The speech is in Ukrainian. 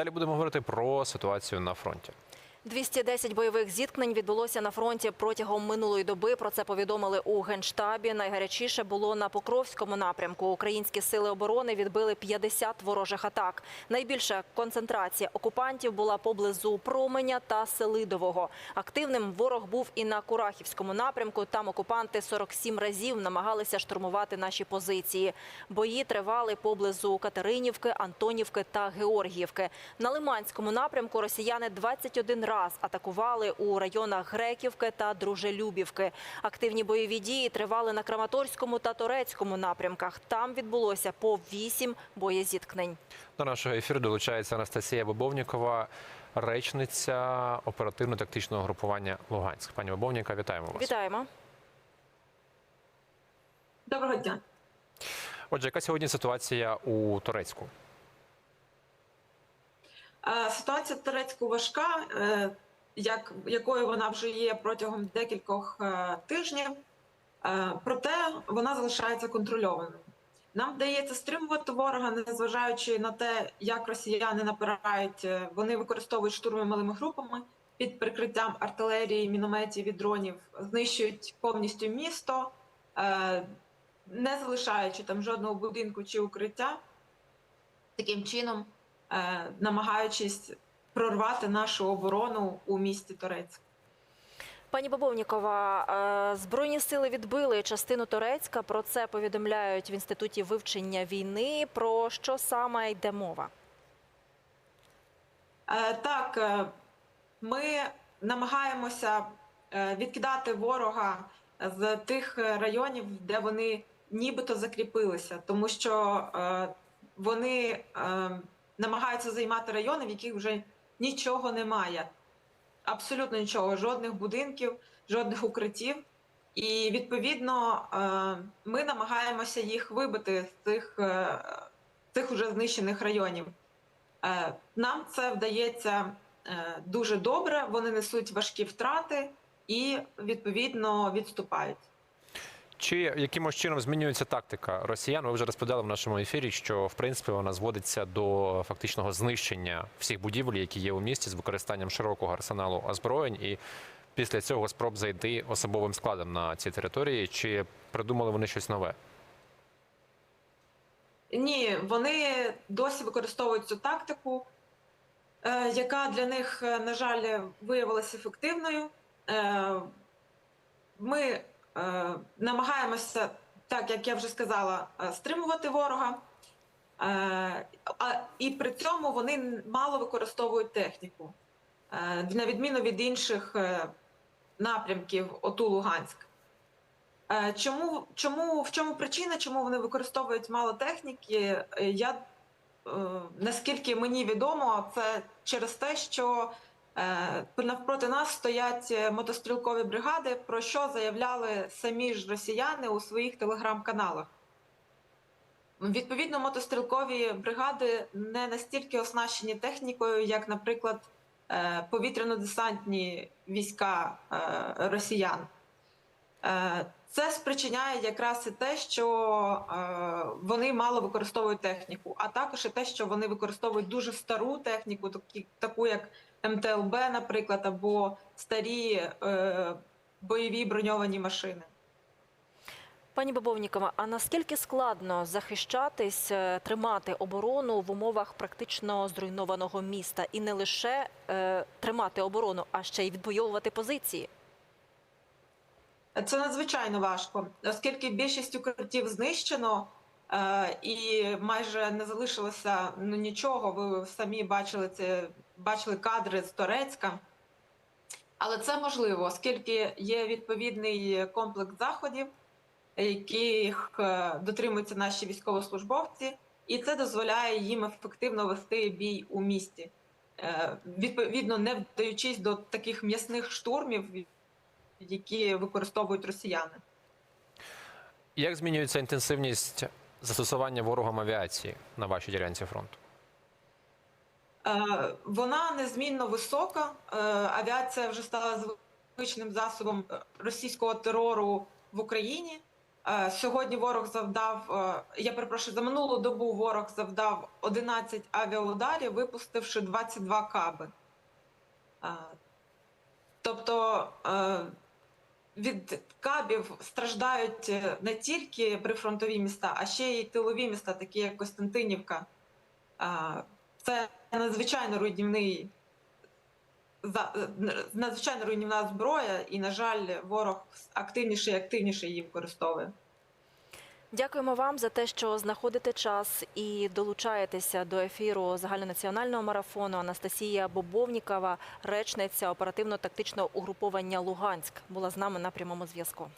Далі будемо говорити про ситуацію на фронті. 210 бойових зіткнень відбулося на фронті протягом минулої доби. Про це повідомили у генштабі. Найгарячіше було на Покровському напрямку. Українські сили оборони відбили 50 ворожих атак. Найбільша концентрація окупантів була поблизу Променя та Селидового. Активним ворог був і на Курахівському напрямку. Там окупанти 47 разів намагалися штурмувати наші позиції. Бої тривали поблизу Катеринівки, Антонівки та Георгіївки. На Лиманському напрямку росіяни 21 раз атакували у районах Греківки та Дружелюбівки. Активні бойові дії тривали на Краматорському та Торецькому напрямках. Там відбулося по 8 боєзіткнень. До нашого ефіру долучається Анастасія Бобовнікова, речниця оперативно-тактичного групування Луганськ. Пані Бобовніка, вітаємо вас. Вітаємо. Доброго дня. Отже, яка сьогодні ситуація у Турецьку? Е, Ситуація Турецьку важка, е, як, якою вона вже є протягом декількох е, тижнів, проте вона залишається контрольованою. Нам вдається стримувати ворога, незважаючи на те, як росіяни напирають, вони використовують штурми малими групами під прикриттям артилерії, мінометів і дронів, знищують повністю місто, не залишаючи там жодного будинку чи укриття. Таким чином, намагаючись прорвати нашу оборону у місті Торецьк. Пані Бобовнікова, е, збройні сили відбили частину Торецька. Про це повідомляють в інституті вивчення війни. Про що саме йде мова? Е, Так, е, ми намагаємося е, відкидати ворога з тих е, районів, де вони нібито закріпилися, тому що е, вони е, намагаються займати райони, в яких вже нічого немає. Абсолютно нічого, жодних будинків, жодних укриттів. І відповідно е, ми намагаємося їх вибити з цих, е, цих уже знищених районів. Е, Нам це вдається е, дуже добре. Вони несуть важкі втрати і відповідно відступають. Чи якимось чином змінюється тактика росіян? Ви вже розповідали в нашому ефірі, що в принципі вона зводиться до фактичного знищення всіх будівель, які є у місті, з використанням широкого арсеналу озброєнь, і після цього спроб зайти особовим складом на ці території. Чи придумали вони щось нове? Ні, вони досі використовують цю тактику, е, яка для них, е, на жаль, виявилася ефективною. Е, Ми намагаємося, так як я вже сказала, е, стримувати ворога. Е, і при цьому вони мало використовують техніку, е, на відміну від інших е, напрямків ОТУ Луганськ. Е, Чому, чому, в чому причина, чому вони використовують мало техніки? Е, Я е, наскільки мені відомо, це через те, що е, навпроти нас стоять е, мотострілкові бригади, про що заявляли самі ж росіяни у своїх телеграм-каналах. Відповідно, мотострілкові бригади не настільки оснащені технікою, як, наприклад, е, повітряно-десантні війська е, росіян. Це спричиняє якраз і те, що е, вони мало використовують техніку, а також і те, що вони використовують дуже стару техніку, такі, таку як МТЛБ, наприклад, або старі е, бойові броньовані машини. Пані Бобовнікова, а наскільки складно захищатись, е, тримати оборону в умовах практично зруйнованого міста і не лише е, тримати оборону, а ще й відбойовувати позиції? Це надзвичайно важко, оскільки більшість укриттів знищено е, і майже не залишилося ну, нічого. Ви самі бачили це, бачили кадри з Торецька. Але це можливо, оскільки є відповідний комплекс заходів, яких е, дотримуються наші військовослужбовці, і це дозволяє їм ефективно вести бій у місті, Е, відповідно, не вдаючись до таких м'ясних штурмів, які використовують росіяни. Як змінюється інтенсивність застосування ворогом авіації на вашій ділянці фронту? Е, Вона незмінно висока. Е, Авіація вже стала звичним засобом російського терору в Україні. Е, Сьогодні ворог завдав, я перепрошую, за минулу добу ворог завдав 11 авіаударів, випустивши 22 каби. Тобто від кабів страждають е, не тільки прифронтові міста, а ще й тилові міста, такі як Костянтинівка. Це надзвичайно руйнівний е, надзвичайно руйнівна зброя, і, на жаль, ворог активніше і активніше її використовує. Дякуємо вам за те, що знаходите час і долучаєтеся до ефіру загальнонаціонального марафону. Анастасія Бобовнікова, речниця оперативно-тактичного угруповання Луганськ, була з нами на прямому зв'язку.